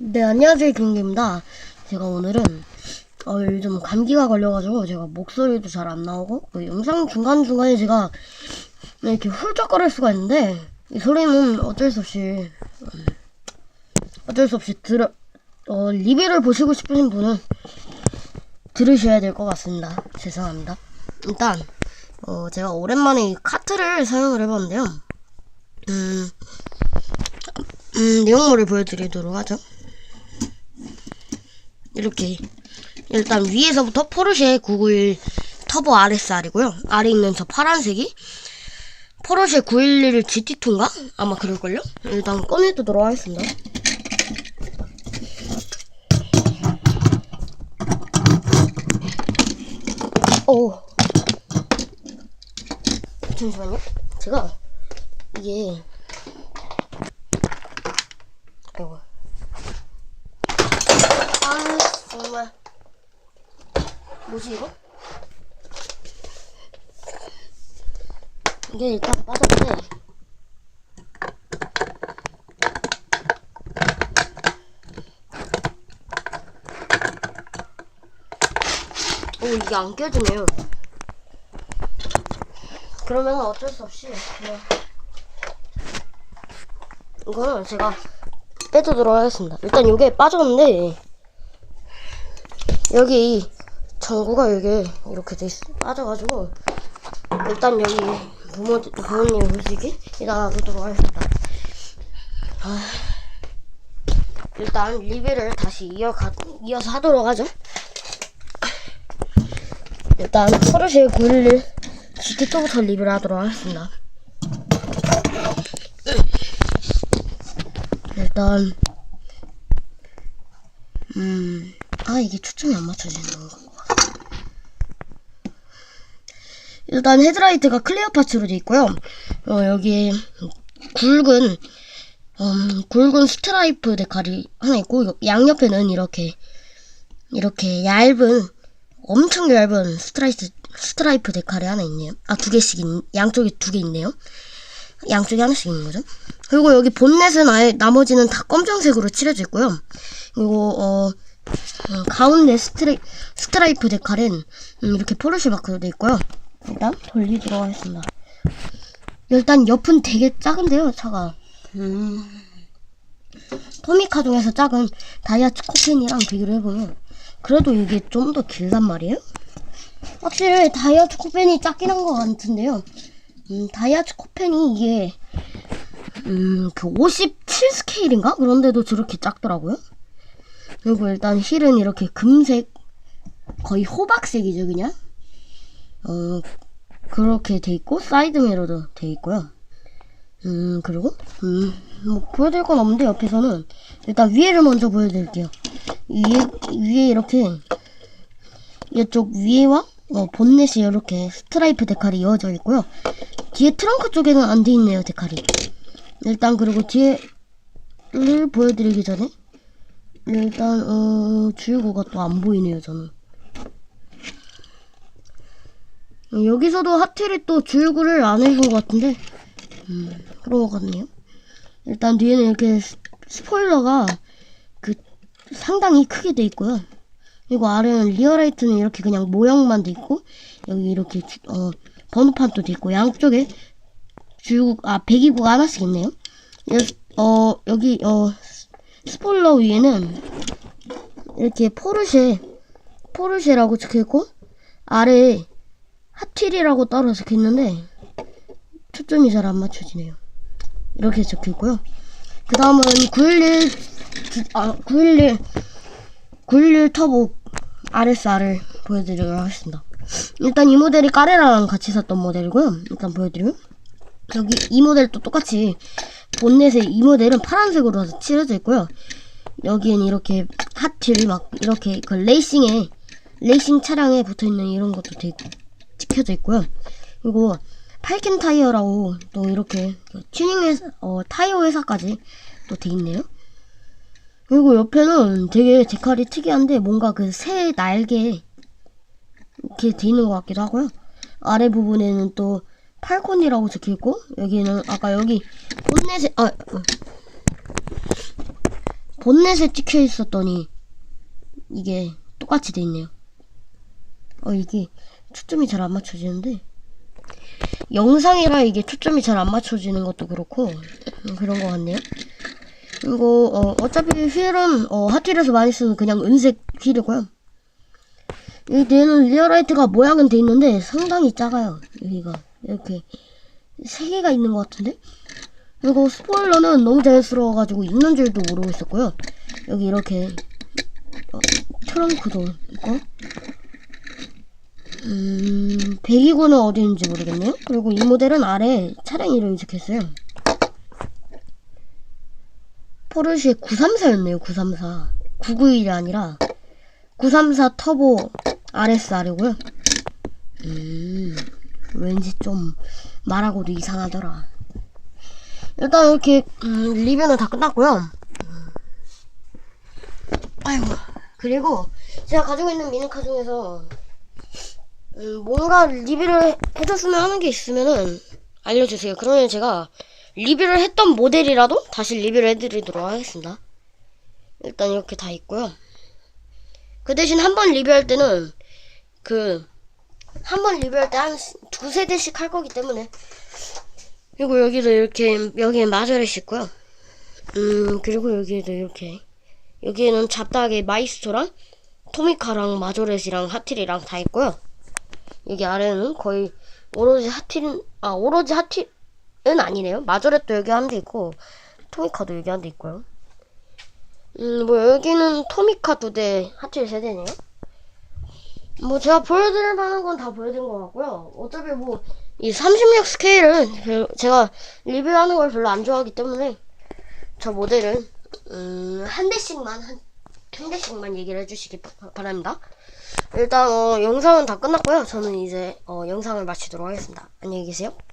네, 안녕하세요, 김기입니다. 제가 오늘은, 어, 요즘 감기가 걸려가지고, 제가 목소리도 잘 안 나오고, 그 영상 중간중간에 제가 이렇게 훌쩍거릴 수가 있는데, 이 소리는 어쩔 수 없이, 음, 어쩔 수 없이 들어, 어, 리뷰를 보시고 싶으신 분은 들으셔야 될 것 같습니다. 죄송합니다. 일단, 어, 제가 오랜만에 이 카트를 사용을 해봤는데요. 음, 음, 내용물을 보여드리도록 하죠. 이렇게 일단 위에서부터 포르쉐 991 터보 RSR이고요. 아래 있는 저 파란색이 포르쉐 911 GT2인가? 아마 그럴걸요? 일단 꺼내도록 하겠습니다. 오 잠시만요. 제가 이게 아이고 아 정말 뭐지 이거? 이게 일단 빠졌는데 오 이게 안 껴지네요 그러면 어쩔 수 없이 그냥 이거는 제가 빼두도록 하겠습니다. 일단 이게 빠졌는데 여기 이 전구가 여기 이렇게 돼 있어 빠져가지고 일단 여기 부모 부모님 이따 보도록 하겠습니다. 아, 일단 리뷰를 다시 이어가 이어서 하도록 하죠. 일단 포르쉐 911 GT2부터 리뷰를 하도록 하겠습니다. 일단 음, 아, 이게 초점이 안 맞춰지는 건가? 일단 헤드라이트가 클리어 파츠로 되어 있고요. 어, 여기에 굵은, 음, 굵은 스트라이프 데칼이 하나 있고, 요- 양옆에는 이렇게, 이렇게 얇은, 엄청 얇은 스트라이프, 스트라이프 데칼이 하나 있네요. 아, 두 개씩, 있, 양쪽에 두 개 있네요. 양쪽에 하나씩 있는 거죠. 그리고 여기 본넷은 아예 나머지는 다 검정색으로 칠해져 있고요. 그리고 어, 어, 가운데 스트레, 스트라이프 데칼은 음, 이렇게 포르쉐 마크로 되어 있고요. 일단 돌리도록 하겠습니다. 일단 옆은 되게 작은데요, 차가. 음, 토미카 중에서 작은 다이아츠 코펜이랑 비교를 해보면 그래도 이게 좀 더 길단 말이에요. 확실히 다이아츠 코펜이 작긴 한 것 같은데요. 음, 다이아츠 코펜이 이게 음, 그 57 스케일인가? 그런데도 저렇게 작더라고요. 그리고 일단 힐은 이렇게 금색, 거의 호박색이죠, 그냥. 어, 그렇게 돼 있고, 사이드 미러도 돼 있고요. 음, 그리고, 음, 뭐, 보여드릴 건 없는데, 옆에서는. 일단 위에를 먼저 보여드릴게요. 위에, 위에 이렇게, 이쪽 위에와, 어, 본넷이 이렇게 스트라이프 데칼이 이어져 있고요. 뒤에 트렁크 쪽에는 안 돼 있네요, 데칼이. 일단, 그리고 뒤에를 보여드리기 전에, 일단 어 주유구가 또 안 보이네요 저는 여기서도 하트를 또 주유구를 안 해준 것 같은데 음 같네요. 일단 뒤에는 이렇게 스- 스포일러가 그 상당히 크게 돼 있고요. 그리고 아래는 리어라이트는 이렇게 그냥 모형만 돼 있고 여기 이렇게 주- 어 번호판도 돼 있고 양쪽에 주유구 아 배기구가 하나씩 있네요. 여- 어 여기 어 스포일러 위에는 이렇게 포르쉐 포르쉐라고 적혀 있고 아래에 핫휠이라고 따로 적혀있는데 초점이 잘 안 맞춰지네요. 이렇게 적혀있고요. 그 다음은 911 아, 911 911 터보 RSR을 보여드리도록 하겠습니다. 일단 이 모델이 까레라랑 같이 샀던 모델이고요. 일단 보여드리면 여기 이 모델도 똑같이 본넷에 이 모델은 파란색으로 칠해져 있고요. 여기엔 이렇게 하트를 막 이렇게 그 레이싱에 레이싱 차량에 붙어 있는 이런 것도 되게 찍혀져 있고요. 그리고 팔킨 타이어라고 또 이렇게 그 튜닝 회사 어 타이어 회사까지 또 돼 있네요. 그리고 옆에는 되게 데칼이 특이한데 뭔가 그 새 날개 이렇게 돼 있는 것 같기도 하고요. 아래 부분에는 또 팔콘이라고 적혀 있고 여기는 아까 여기 본넷에 아 어. 본넷에 찍혀 있었더니 이게 똑같이 돼 있네요. 어 이게 초점이 잘 안 맞춰지는데 영상이라 이게 초점이 잘 안 맞춰지는 것도 그렇고 음, 그런 것 같네요. 그리고 어, 어차피 휠은 어, 핫휠에서 많이 쓰는 그냥 은색 휠이고요. 여기 얘는 리어라이트가 모양은 돼 있는데 상당히 작아요. 여기가 이렇게 세 개가 있는 것 같은데. 그리고 스포일러는 너무 자연스러워가지고 있는 줄도 모르고 있었고요. 여기 이렇게 어, 트렁크도 있고 음, 배기구는 어디 있는지 모르겠네요. 그리고 이 모델은 아래 차량 이름이 적혀있어요. 포르쉐 934였네요, 934. 991이 아니라 934 터보 RSR이고요. 음, 왠지 좀 말하고도 이상하더라. 일단 이렇게 음, 리뷰는 다 끝났고요. 아이고 그리고 제가 가지고 있는 미니카 중에서 음, 뭔가 리뷰를 해- 해줬으면 하는 게 있으면은 알려주세요. 그러면 제가 리뷰를 했던 모델이라도 다시 리뷰를 해드리도록 하겠습니다. 일단 이렇게 다 있고요. 그 대신 한 번 리뷰할 때는 그 한 번 리뷰할 때 한 두세 대씩 할 거기 때문에 그리고 여기도 이렇게 여기에 마저렛이 있고요. 음 그리고 여기에도 이렇게 여기에는 잡다하게 마이스토랑 토미카랑 마저렛이랑 하틸이랑 다 있고요. 여기 아래는 거의 오로지 하틸 아 오로지 하틸은 아니네요. 마저렛도 여기 한 대 있고 토미카도 여기 한 대 있고요. 음 뭐 여기는 토미카 두 대, 하틸 세 대네요. 뭐 제가 보여드릴 만한 건 다 보여드린 것 같고요. 어차피 뭐 이 36 스케일은 별- 제가 리뷰하는 걸 별로 안 좋아하기 때문에 저 모델은 음, 한 대씩만 한, 한 대씩만 얘기를 해주시기 바- 바랍니다. 일단 어, 영상은 다 끝났고요. 저는 이제 어, 영상을 마치도록 하겠습니다. 안녕히 계세요.